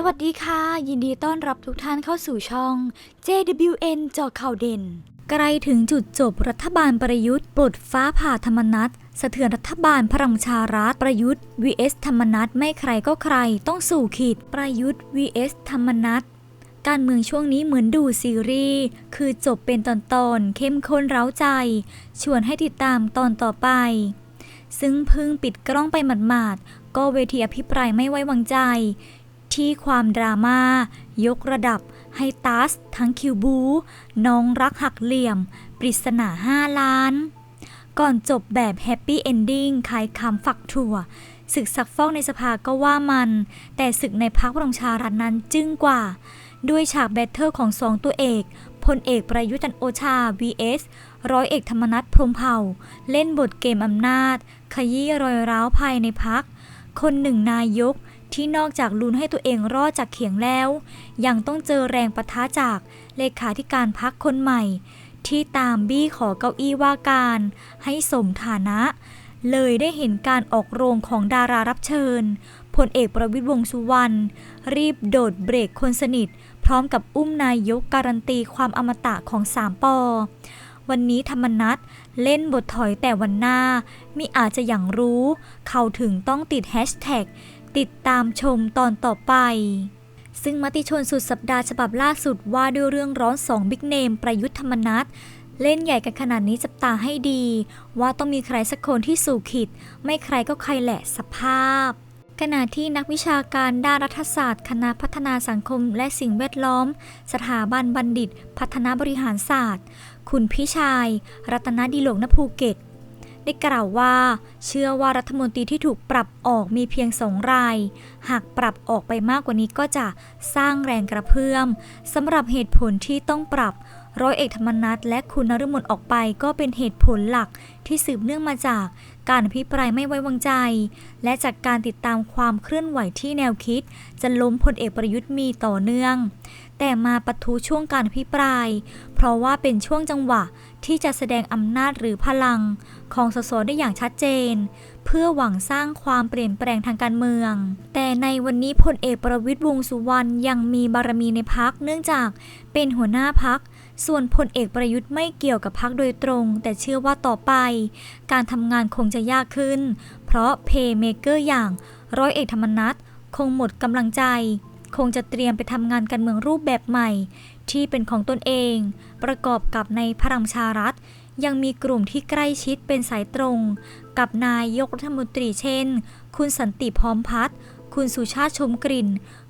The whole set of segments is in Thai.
สวัสดีค่ะ ยินดีต้อนรับทุกท่านเข้าสู่ช่อง JWN จอข่าวเด่น ใกล้ถึงจุดจบรัฐบาลประยุทธ์ปลดฟ้าผ่าธรรมนัตสะเทือนรัฐบาลพลังชารัฐประยุทธ์ vs ธรรมนัตไม่ใครก็ใครต้องสู่ขีดประยุทธ์ vs ธรรมนัตการเมืองช่วงนี้เหมือนดูซีรีส์คือจบเป็นตอนๆเข้มข้นเร้าใจ ชวนให้ติดตามตอนต่อไป ซึ่งเพิ่งปิดกล้องไปหมาดๆก็เวทีอภิปรายไม่ไว้วางใจ ที่ความดราม่ายกระดับให้ตัส ทั้งคิวบู น้องรักหักเหลี่ยม ปริศนา5ล้าน ก่อนจบแบบแฮปปี้เอนดิ้งคายคำฝักถั่วศึกสักฟอกในสภาก็ว่ามัน แต่ศึกในพักพลังชารัฐนั้นจึ้งกว่า ด้วยฉากแบทเทิลของสองตัวเอกพลเอกประยุทธ์จันโอชา vs ร้อยเอกธรรมนัฐพรมเผ่า เล่นบทเกมอำนาจ ขยี้รอยร้าวภายในพัก คนหนึ่งนายก ที่นอกจากลุ้นให้ตัวเองรอดจากเขียงแล้ว ยังต้องเจอแรงประทะจากเลขาธิการพักคนใหม่ ที่ตามบี้ขอเก้าอี้ว่าการ ให้สมฐานะ เลยได้เห็นการออกโรงของดารารับเชิญพลเอกประวิตรวงษ์สุวรรณรีบโดดเบรกคนสนิท พร้อมกับอุ้มนายกการันตีความอมตะของสามปอ วันนี้ธรรมนัตเล่นบทถอยแต่วันหน้ามิอาจจะอย่างรู้ เขาถึงต้องติดแฮชแท็ก ติดตามชมตอนต่อไป ซึ่งมติชนสุดสัปดาห์ฉบับล่าสุดว่าด้วยเรื่องร้อนสองบิ๊กเนมประยุทธ์ธรรมนัตเล่นใหญ่กันขนาดนี้จับตาให้ดี ว่าต้องมีใครสักคนที่สู่ขิด ไม่ใครก็ใครแหละสภาพ ขณะที่นักวิชาการด้านรัฐศาสตร์ คณะพัฒนาสังคมและสิ่งแวดล้อม สถาบันบัณฑิต พัฒนาบริหารศาสตร์ คุณพิชัย รัตนดีหลกนภูเก็ต ได้กล่าวว่า เชื่อว่ารัฐมนตรีที่ถูกปรับออกมีเพียงสองราย หากปรับออกไปมากกว่านี้ก็จะสร้างแรงกระเพื่อมสำหรับเหตุผลที่ต้องปรับร้อยเอกธรรมนัฐและคุณนฤมลออกไปก็เป็นเหตุผลหลักที่สืบเนื่องมาจากการอภิปรายไม่ไว้วางใจ และจากการติดตามความเคลื่อนไหวที่แนวคิด จะล้มพลเอกประยุทธ์มีต่อเนื่อง แต่มาปะทุช่วงการอภิปราย เพราะว่าเป็นช่วงจังหวะที่จะแสดงอำนาจหรือพลังของสสได้อย่างชัดเจน เพื่อหวังสร้างความเปลี่ยนแปลงทางการเมือง แต่ในวันนี้พลเอกประวิตรวงสุวรรณยังมีบารมีในพักเนื่องจากเป็นหัวหน้าพักส่วนพลเอกประยุทธ์ไม่เกี่ยวกับพักโดยตรง แต่เชื่อว่าต่อไป การทำงานคงจะยากขึ้น เพราะเพย์เมเกอร์อย่างร้อยเอกธรรมนัฐคงหมดกำลังใจ คงจะเตรียมไปทำงานการเมืองรูปแบบใหม่ ที่เป็นของตนเอง ประกอบกับในพลังชารัฐ ยังมีกลุ่มที่ใกล้ชิดเป็นสายตรง กับนายยกรัฐมนตรีเช่น คุณสันติพร้อมพัฒน์คุณสุชาติชมกลิ่น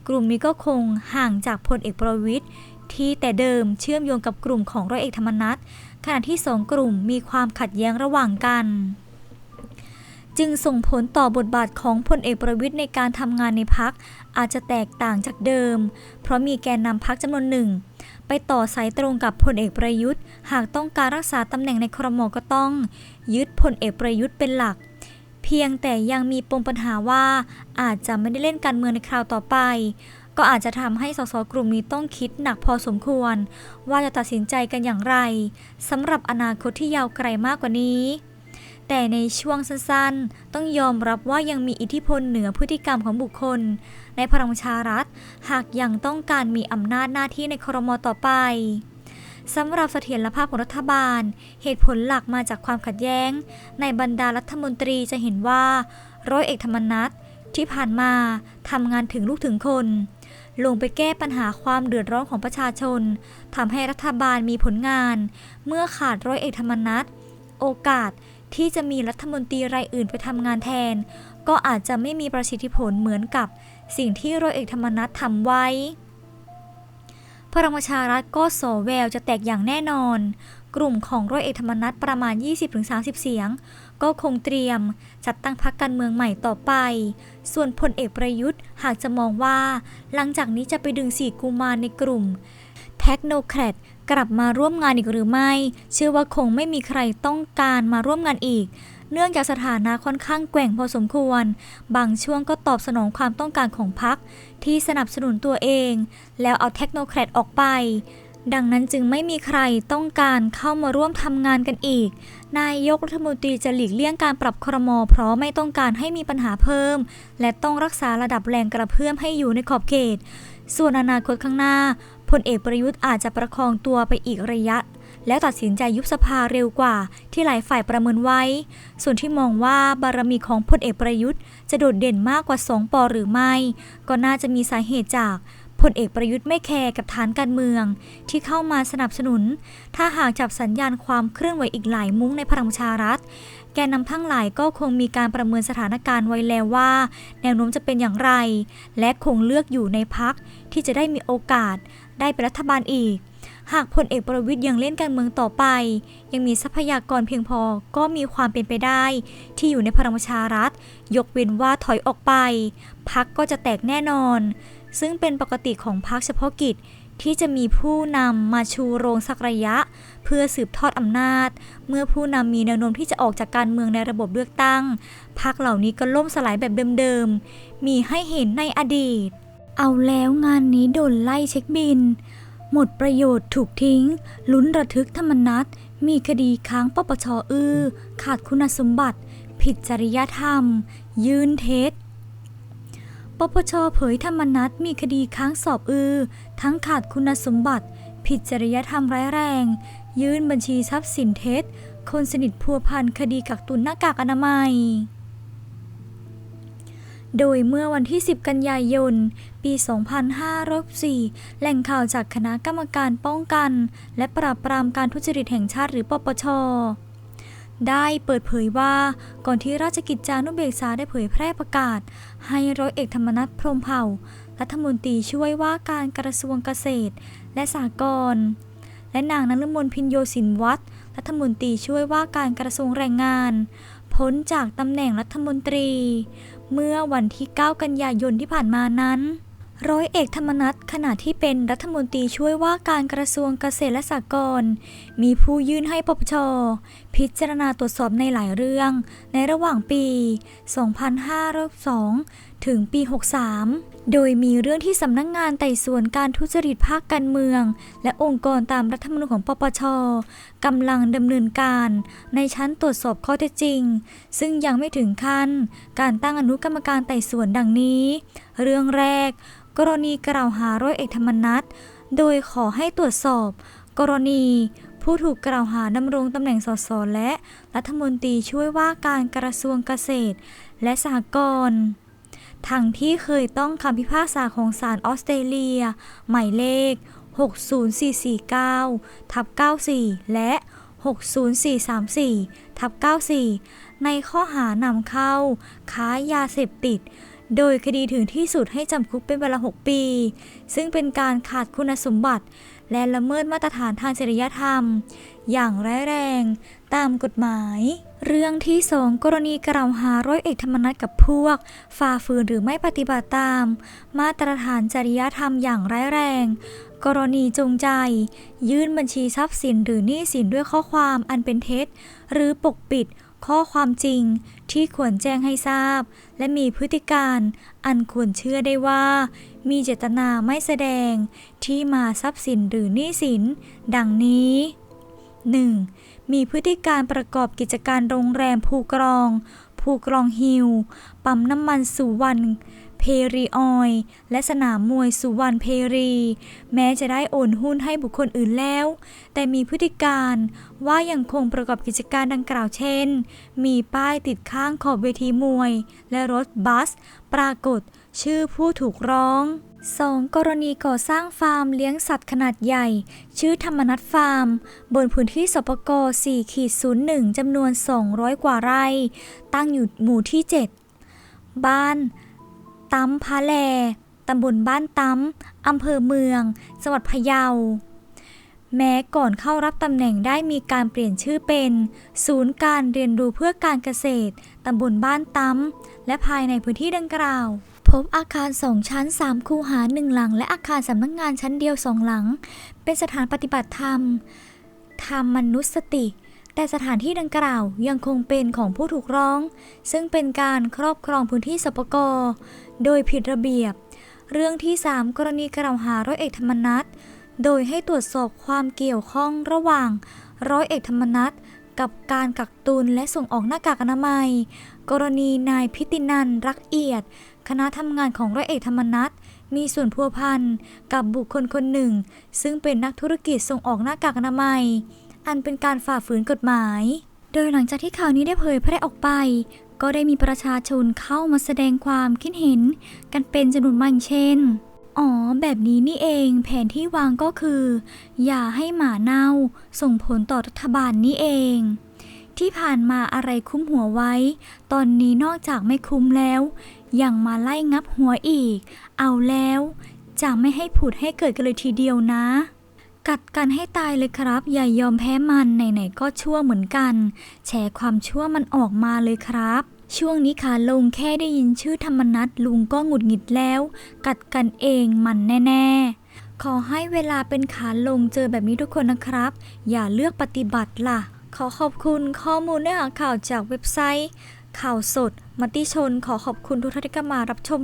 กลุ่มนี้ก็คงห่างจากพลเอกประวิตยที่แต่เดิมเชื่อมโยงกับกลุ่มของร้อยเอกธรรมนัฐขณะที่สองกลุ่มมีความขัดแย้งระหว่างกัน จึงส่งผลต่อบทบาทของพลเอกประวิตยในการทำงานในพักอาจจะแตกต่างจากเดิม เพราะมีแกนนำพักจำนวนหนึ่ง ไปต่อสายตรงกับพลเอกประยุทธ์ หากต้องการรักษาตำแหน่งในครมก็ต้อง ยึดพลเอกประยุทธ์เป็นหลัก เพียงแต่ยังมีปมปัญหาว่า อาจจะไม่ได้เล่นการเมืองในคราวต่อไป ก็อาจจะทำให้สสกลุ่มนี้ต้องคิดหนักพอสมควร ว่าจะตัดสินใจกันอย่างไรสำหรับอนาคตที่ยาวไกลมากกว่านี้ แต่ในช่วงสั้นๆ ต้องยอมรับว่ายังมีอิทธิพลเหนือพฤติกรรมของบุคคล ในพลังชารัฐ หากยังต้องการมีอำนาจหน้าที่ในครมต่อไปสำหรับเสถียรภาพของรัฐบาล เหตุผลหลักมาจากความขัดแย้ง ในบรรดารัฐมนตรีจะเห็นว่า ร้อยเอกธรรมนัฐที่ผ่านมาทำงานถึงลูกถึงคน ลงไปแก้ปัญหาความเดือดร้อนของประชาชนทำให้รัฐบาลมีผลงาน เมื่อขาดร้อยเอกธรรมนัฐโอกาส ที่จะมีรัฐมนตรีรายอื่นไปทำงานแทน ก็อาจจะไม่มีประสิทธิผลเหมือนกับสิ่งที่ร้อยเอกธรรมนัฐทำไว้ พลังประชารัฐก็โสแววจะแตกอย่างแน่นอน กลุ่มของร้อยเอกธรรมนัฐประมาณ 20-30 เสียง ก็คงเตรียมจัดตั้งพรรคการเมืองใหม่ต่อไป ส่วนพลเอกประยุทธ์หากจะมองว่า หลังจากนี้จะไปดึงสี่กุมารในกลุ่มเทคโนแครด กลับมาร่วมงานอีกหรือไม่ เชื่อว่าคงไม่มีใครต้องการมาร่วมงานอีก เนื่องจากสถานะค่อนข้างแกว่งพอสมควร บางช่วงก็ตอบสนองความต้องการของพรรคที่สนับสนุนตัวเอง แล้วเอาเทคโนแครดออกไปดังนั้นจึงไม่มีใครต้องการเข้ามาร่วมทำงานกันอีก นายกรัฐมนตรีจะหลีกเลี่ยงการปรับครมเพราะไม่ต้องการให้มีปัญหาเพิ่ม และต้องรักษาระดับแรงกระเพื่อมให้อยู่ในขอบเขต ส่วนอนาคตข้างหน้า พลเอกประยุทธ์อาจจะประคองตัวไปอีกระยะ แล้วตัดสินใจยุบสภาเร็วกว่าที่หลายฝ่ายประเมินไว้ ส่วนที่มองว่าบารมีของพลเอกประยุทธ์ จะโดดเด่นมากกว่าสองปอหรือไม่ ก็น่าจะมีสาเหตุจาก พลเอกประยุทธ์ไม่แคร์กับฐานการเมือง ที่เข้ามาสนับสนุน ถ้าหากจับสัญญาณความเคลื่อนไหวอีกหลายมุ้งในพลังประชารัฐ แกนนำทั้งหลายก็คงมีการประเมินสถานการณ์ไว้แล้วว่า แนวโน้มจะเป็นอย่างไร และคงเลือกอยู่ในพักที่จะได้มีโอกาสได้เป็นรัฐบาลอีก หากพลเอกประวิทย์ยังเล่นการเมืองต่อไป ยังมีทรัพยากรเพียงพอก็มีความเป็นไปได้ ที่อยู่ในพลังประชารัฐ ยกเว้นว่าถอยออกไป พักก็จะแตกแน่นอน ซึ่งเป็นปกติของพรรคเฉพาะกิจที่จะมีผู้นำมาชูโรงสักระยะ เพื่อสืบทอดอำนาจ เมื่อผู้นำมีแนวโน้มที่จะออกจากการเมืองในระบบเลือกตั้งพรรคเหล่านี้ก็ล่มสลายแบบเดิมๆ มีให้เห็นในอดีต เอาแล้วงานนี้โดนไล่เช็คบิน หมดประโยชน์ถูกทิ้ง ลุ้นระทึกธรรมนัตมีคดีค้างปปชอื้อ ขาดคุณสมบัติ ผิดจริยธรรม ยืนเท็จ ปปชเผยธรรมนัตมีคดีค้างสอบอือ ทั้งขาดคุณสมบัติ ผิดจริยธรรมร้ายแรง ยื่นบัญชีทรัพย์สินเท็จ คนสนิทพัวพันคดีกักตุนหน้ากากอนามัย โดยเมื่อวันที่ 10 กันยายน ปี 2504แหล่งข่าวจากคณะกรรมการป้องกัน และปราบปรามการทุจริตแห่งชาติหรือปปช ได้เปิดเผยว่าก่อนที่ราชกิจจานุเบกษาได้เผยแพร่ประกาศ ให้ร้อยเอกธรรมนัฐพรมเผ่า รัฐมนตรีช่วยว่าการกระทรวงเกษตร และสหกรณ์และนางนฤมลพินโยสินวัตรรัฐมนตรีช่วยว่าการกระทรวงแรงงาน พ้นจากตำแหน่งรัฐมนตรี เมื่อวันที่ 9 กันยายนที่ผ่านมานั้น ร้อยเอกธรรมนัฐขณะที่เป็นรัฐมนตรีช่วยว่าการกระทรวงเกษตรและสหกรณ์มีผู้ยื่นให้ปปช พิจารณาตรวจสอบในหลายเรื่อง ในระหว่างปี 2502ถึงปี 63 โดยมีเรื่องที่สำนักงงานไต่สวนการทุจริตภาคการเมือง และองค์กรตามรัฐธรรมนูญของปปชกำลังดำเนินการ ในชั้นตรวจสอบข้อเท็จจริง ซึ่งยังไม่ถึงขั้น การตั้งอนุกรรมการไต่สวนดังนี้ เรื่องแรก กรณีกล่าวหาร้อยเอกธรรมนัฐโดยขอให้ตรวจสอบ กรณีผู้ถูกกล่าวหาดำรงตำแหน่งสสและรัฐมนตรีช่วยว่าการกระทรวงเกษตร และสหกรณ์ ทั้งที่เคยต้องคำพิพากษาของศาลออสเตรเลีย หมายเลข 60449ทับ94 และ 60434ทับ94 ในข้อหานำเข้า ค้ายาเสพติด โดยคดีถึงที่สุดให้จำคุกเป็นเวลา 6 ปี ซึ่งเป็นการขาดคุณสมบัติและละเมิดมาตรฐานทางจริยธรรม อย่างร้ายแรง ตามกฎหมาย เรื่องที่สองกรณีกล่าวหาร้อยเอกธรรมนัฐกับพวก ฝ่าฝืนหรือไม่ปฏิบัติตาม มาตรฐานจริยธรรมอย่างร้ายแรง กรณีจงใจ ยื่นบัญชีทรัพย์สินหรือหนี้สินด้วยข้อความอันเป็นเท็จ หรือปกปิดข้อความจริงที่ควรแจ้งให้ทราบ และมีพฤติการอันควรเชื่อได้ว่า มีเจตนาไม่แสดงที่มาทรัพย์สินหรือหนี้สิน ดังนี้ 1. มีพฤติการประกอบกิจการโรงแรมภูกรอง ภูกรองฮิลปั๊มน้ำมันสุวรรณเพรีออย และสนามมวยสุวรรณเพรี แม้จะได้โอนหุ้นให้บุคคลอื่นแล้ว แต่มีพฤติการว่ายังคงประกอบกิจการดังกล่าวเช่น มีป้ายติดข้างขอบเวทีมวย และรถบัส ปรากฏชื่อผู้ถูกร้อง 2. กรณีก่อสร้างฟาร์มเลี้ยงสัตว์ขนาดใหญ่ ชื่อธรรมนัทฟาร์ม บนพื้นที่สปก4ขีด01จำนวน 200 กว่าไร่ ตั้งอยู่หมู่ที่ 7 บ้านตั้มพะแลตำบลบ้านตั้มอำเภอเมือง จังหวัดพะเยา แม้ก่อนเข้ารับตำแหน่งได้มีการเปลี่ยนชื่อเป็น ศูนย์การเรียนรู้เพื่อการเกษตรตำบลบ้านตั้มและภายในพื้นที่ดังกล่าว พบอาคารสองชั้น 3 คูหาหนึ่งหลัง และอาคารสำนักงงานชั้นเดียวสองหลัง เป็นสถานปฏิบัติธรรม ธรรมมนุสติ แต่สถานที่ดังกล่าวยังคงเป็นของผู้ถูกร้อง ซึ่งเป็นการครอบครองพื้นที่สปกโดยผิดระเบียบ เรื่องที่ 3 กรณีกล่าวหาร้อยเอกธรรมนัฐโดยให้ตรวจสอบความเกี่ยวข้องระหว่างร้อยเอกธรรมนัฐ กับการกักตุนและส่งออกหน้ากากอนามัย กรณีนายพิตินันรักเอียด คณะทำงานของร้อยเอกธรรมนัฐมีส่วนพัวพันกับบุคคลคนหนึ่ง ซึ่งเป็นนักธุรกิจส่งออกหน้ากากอนามัย อันเป็นการฝ่าฝืนกฎหมาย โดยหลังจากที่ข่าวนี้ได้เผยแพร่ออกไป ก็ได้มีประชาชนเข้ามาแสดงความคิดเห็น กันเป็นจำนวนมากเช่น อ๋อ แบบนี้นี่เองแผนที่วางก็คือ อย่าให้หมาเน่า ส่งผลต่อรัฐบาลนี่เอง ที่ผ่านมาอะไรคุ้มหัวไว้ ตอนนี้นอกจากไม่คุ้มแล้ว ยังมาไล่งับหัวอีก เอาแล้ว จะไม่ให้ผุดให้เกิดกันเลยทีเดียวนะ กัดกันให้ตายเลยครับ อย่ายอมแพ้มันไหนๆก็ชั่วเหมือนกันแฉความชั่วมันออกมาเลยครับ ช่วงนี้ขาลงแค่ได้ยินชื่อธรรมนัตลุงก็หงุดหงิดแล้ว กัดกันเองมันแน่ ๆ ขอให้เวลาเป็นขาลงเจอแบบนี้ทุกคนนะครับ อย่าเลือกปฏิบัติล่ะ ขอขอบคุณข้อมูลเนื้อหาข่าวจากเว็บไซต์ ข่าวสด มติชนขอขอบคุณทุกท่านที่เข้ามารับชม